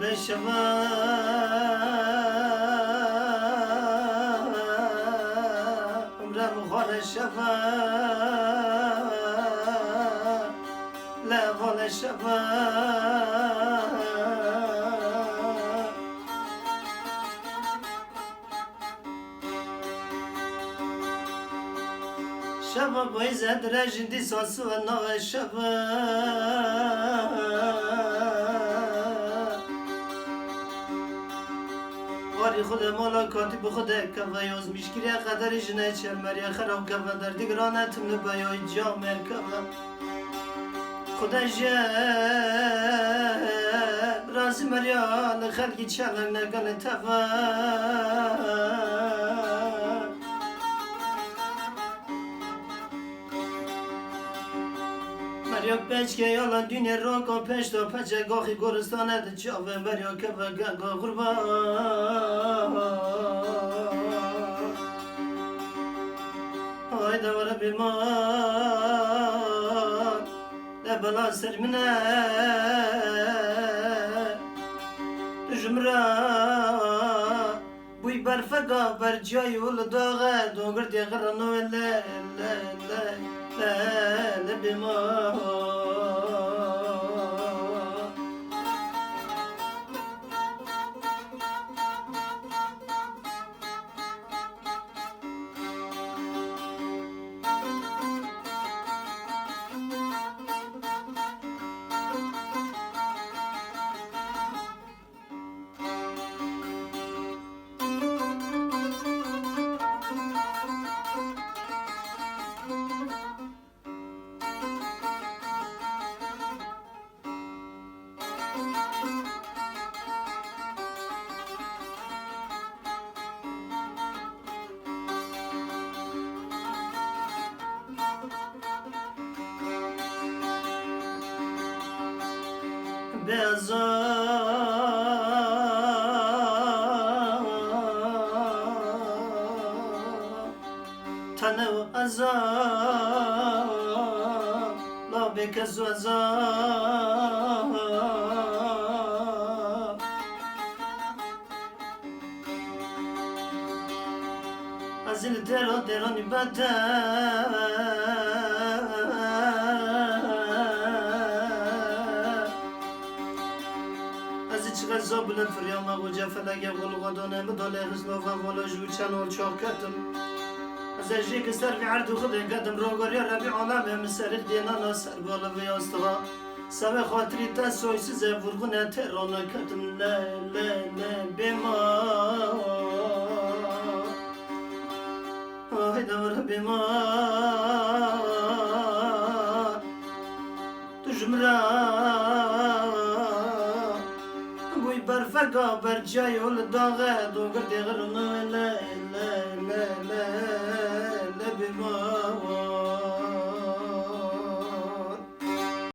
بشوا عمرم خال شوا لا خال شوا شوا بایز درجندی ساسو و نو شوا واری خود مالا کاتب خود کوا یاز میشگیری قدر جنه چرمری خراب کوا در دیگرانه تمنه بیای جامع کوا خدا جه رازی مریال خلقی چلنگ نگن توا مریا پچ که یالا دنیا را کن پشت و پچه گاخی گرستانه ده چاوه مریا که و گنگا غربا bimar Ne bela sermine. Dijmra Buy berfega bercay ul dağa Dogir diğer no le le le le bimar له له له له بیمار Beza Tanı azam La bekezu از چه غذا بلند فریام و جفلگ غلقدانه مداله غزنوفا ولا جوچن و چاکتم از اجری سر في عرض خود قدم روغر یا ربی عالم مسرق دینا ناصر بالا و یاستغا سب خاطری تا سویس زفرغونه ترانه کتم لا لا لا بما آه دور بما وي برفقا برجاي ولداغا دوغر ديغر لا لا لا